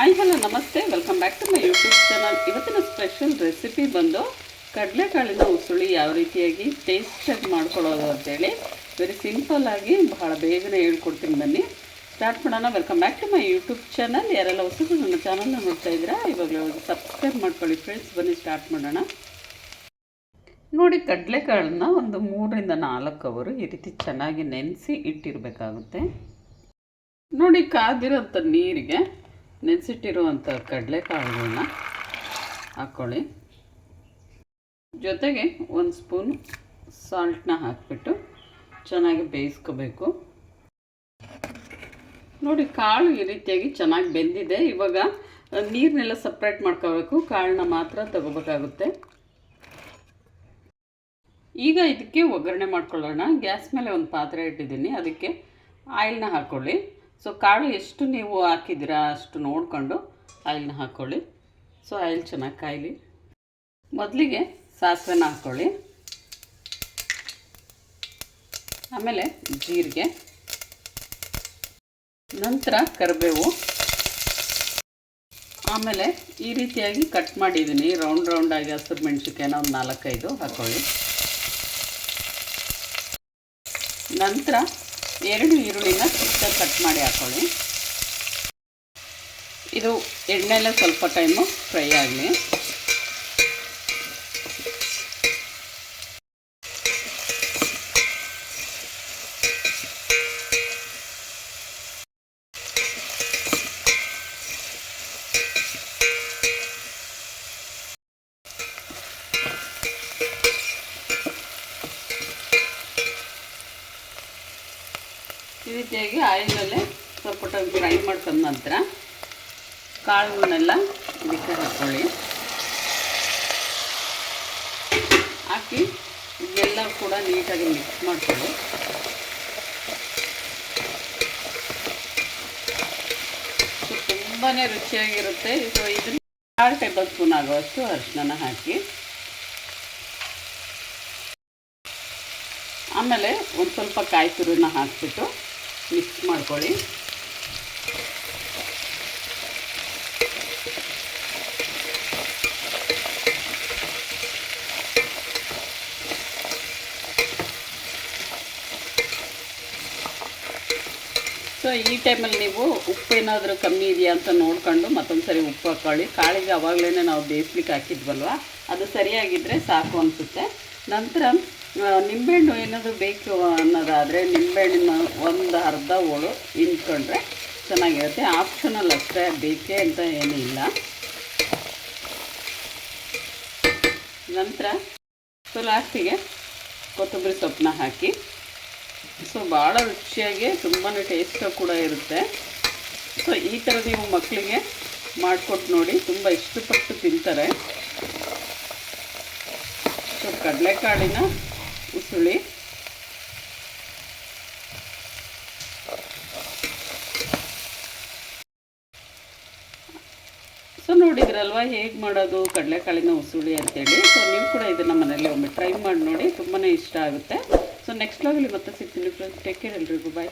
Hi hello ನಮಸ್ತೆ welcome back to my YouTube channel ಇವತ್ತಿನ special recipe ಬಂದು ಕಡಲೆಕಾಳಿನ ಉಸುಳಿ ಯಾವ ರೀತಿಯಾಗಿ ಟೇಸ್ಟಾಗಿ ಮಾಡ್ಕೊಳ್ಳೋದು ಅಂತೇಳಿ ವೆರಿ ಸಿಂಪಲ್ ಆಗಿ ಬಹಳ ಬೇಗನೆ ಹೇಳ್ಕೊಡ್ತೀನಿ ಬನ್ನಿ. ಸ್ಟಾರ್ಟ್ ಮಾಡೋಣ. Welcome back to my YouTube channel ಯಾರೆಲ್ಲ ಹೊಸದು ನನ್ನ ಚಾನಲ್ನ ನೋಡ್ತಾ ಇದ್ದೀರಾ, ಇವಾಗಲೇ ಸಬ್ಸ್ಕ್ರೈಬ್ ಮಾಡ್ಕೊಳ್ಳಿ ಫ್ರೆಂಡ್ಸ್ ಬನ್ನಿ ಸ್ಟಾರ್ಟ್ ಮಾಡೋಣ. ನೋಡಿ, ಕಡಲೆಕಾಳನ್ನ ಒಂದು ಮೂರರಿಂದ ನಾಲ್ಕು ಅವರು ಈ ರೀತಿ ಚೆನ್ನಾಗಿ ನೆನೆಸಿ ಇಟ್ಟಿರಬೇಕಾಗುತ್ತೆ. ನೋಡಿ, ಕಾದಿರೋಂಥ ನೀರಿಗೆ ನೆನೆಸಿಟ್ಟಿರುವಂಥ ಕಡಲೆಕಾಳುಗಳನ್ನ ಹಾಕ್ಕೊಳ್ಳಿ ಜೊತೆಗೆ ಒಂದು ಸ್ಪೂನ್ ಸಾಲ್ಟನ್ನ ಹಾಕಿಬಿಟ್ಟು ಚೆನ್ನಾಗಿ ಬೇಯಿಸ್ಕೋಬೇಕು. ನೋಡಿ, ಕಾಳು ಈ ರೀತಿಯಾಗಿ ಚೆನ್ನಾಗಿ ಬೆಂದಿದೆ. ಇವಾಗ ನೀರನ್ನೆಲ್ಲ ಸಪ್ರೇಟ್ ಮಾಡ್ಕೋಬೇಕು. ಕಾಳನ್ನ ಮಾತ್ರ ತಗೋಬೇಕಾಗುತ್ತೆ. ಈಗ ಇದಕ್ಕೆ ಒಗ್ಗರಣೆ ಮಾಡ್ಕೊಳ್ಳೋಣ. ಗ್ಯಾಸ್ ಮೇಲೆ ಒಂದು ಪಾತ್ರೆ ಇಟ್ಟಿದ್ದೀನಿ. ಅದಕ್ಕೆ ಆಯಿಲ್ನ ಹಾಕ್ಕೊಳ್ಳಿ ಸೊ ಕಾಳು ಎಷ್ಟು ನೀವು ಹಾಕಿದ್ದೀರಾ ಅಷ್ಟು ನೋಡಿಕೊಂಡು ಆಯಿಲ್ನ ಹಾಕ್ಕೊಳ್ಳಿ ಸೊ ಆಯಿಲ್ ಚೆನ್ನಾಗಿ ಕಾಯಲಿ. ಮೊದಲಿಗೆ ಸಾಸಿವೆನ ಹಾಕ್ಕೊಳ್ಳಿ ಆಮೇಲೆ ಜೀರಿಗೆ. ನಂತರ ಕರಿಬೇವು. ಆಮೇಲೆ ಈ ರೀತಿಯಾಗಿ ಕಟ್ ಮಾಡಿದ್ದೀನಿ. ರೌಂಡ್ ರೌಂಡಾಗಿ ಹಸಿರು ಮೆಣಸಿನ್ಕಾಯಿನ ಒಂದು ನಾಲ್ಕೈದು ಹಾಕ್ಕೊಳ್ಳಿ ನಂತರ ಎರಡು ಈರುಳ್ಳಿನ ಚಿಕ್ಕ ಕಟ್ ಮಾಡಿ ಹಾಕೊಳ್ಳಿ. ಇದು ಎಣ್ಣೆಲ್ಲ ಸ್ವಲ್ಪ ಟೈಮು ಫ್ರೈ ಆಗಲಿ ಈ ರೀತಿಯಾಗಿ ಆಯಿಲಲ್ಲೇ ಸ್ವಲ್ಪ ಫ್ರೈ ಮಾಡ್ಕೊಂಡ ನಂತರ ಕಾಳುಗಳನ್ನೆಲ್ಲ ಇದಕ್ಕೆ ಹಾಕ್ಕೊಳ್ಳಿ ಹಾಕಿ ಇದೆಲ್ಲ ಕೂಡ ನೀಟಾಗಿ ಮಿಕ್ಸ್ ಮಾಡ್ಕೊಳ್ಳಿ. ತುಂಬಾ ರುಚಿಯಾಗಿರುತ್ತೆ. ಇದು ಇದನ್ನ ಕಾಳು ಟೇಬಲ್ ಸ್ಪೂನ್ ಆಗುವಷ್ಟು ಅರಿಶಿನ ಹಾಕಿ. ಆಮೇಲೆ ಒಂದು ಸ್ವಲ್ಪ ಕಾಯಿ ತುರಿನ ಹಾಕಿಬಿಟ್ಟು ಮಿಕ್ಸ್ ಮಾಡ್ಕೊಳ್ಳಿ. ಸೊ ಈ ಟೈಮಲ್ಲಿ ನೀವು ಉಪ್ಪು ಏನಾದರೂ ಕಮ್ಮಿ ಇದೆಯಾ ಅಂತ ನೋಡ್ಕೊಂಡು ಮತ್ತೊಂದು ಸರಿ ಉಪ್ಪು ಹಾಕ್ಕೊಳ್ಳಿ ಕಾಳಿಗೆ ಅವಾಗಲೇ ನಾವು ಬೇಯಿಸ್ಲಿಕ್ಕೆ ಹಾಕಿದ್ವಲ್ವ? ಅದು ಸರಿಯಾಗಿದ್ದರೆ ಸಾಕು ಅನಿಸುತ್ತೆ. ನಂತರ ನಿಂಬೆಹಣ್ಣು ಏನಾದರೂ ಬೇಕು ಅನ್ನೋದಾದರೆ ನಿಂಬೆಹಣ್ಣಿನ ಒಂದು ಅರ್ಧ ಹೋಳು ಹಿಂಡ್ಕೊಂಡ್ರೆ ಚೆನ್ನಾಗಿರುತ್ತೆ. ಆಪ್ಷನಲ್ ಅಷ್ಟೇ ಬೇಕೇ ಅಂತ ಏನೂ ಇಲ್ಲ. ನಂತರ ಸೊ ಲಾಸ್ಟಿಗೆ ಕೊತ್ತಂಬರಿ ಸೊಪ್ಪನ್ನ ಹಾಕಿ. ಸೊ ಭಾಳ ರುಚಿಯಾಗಿ ತುಂಬಾ ಟೇಸ್ಟಾಗಿ ಕೂಡ ಇರುತ್ತೆ. ಸೊ ಈ ಥರ ನೀವು ಮಕ್ಕಳಿಗೆ ಮಾಡಿಕೊಟ್ಟು ನೋಡಿ, ತುಂಬ ಇಷ್ಟಪಟ್ಟು ತಿಂತಾರೆ. ಸೊ ಕಡಲೆಕಾಳಿನ ಉಸುಳಿ. ಸೊ ನೋಡಿದ್ರಲ್ವ ಹೇಗೆ ಮಾಡೋದು ಕಡಲೆಕಾಳಿನ ಉಸುಳಿ ಅಂತೇಳಿ. ಸೊ ನೀವು ಕೂಡ ಇದನ್ನು ಮನೇಲಿ ಒಮ್ಮೆ ಟ್ರೈ ಮಾಡಿ ನೋಡಿ ತುಂಬಾ ಇಷ್ಟ ಆಗುತ್ತೆ. ಸೊ ನೆಕ್ಸ್ಟ್ ಲಾಗಲ್ಲಿ ಮತ್ತೆ ಸಿಗ್ತೀನಿ ಫ್ರೆಂಡ್ಸ್ ಟೇಕ್ ಕೇರ್ ಎಲ್ರಿಗೂ. ಬಾಯ್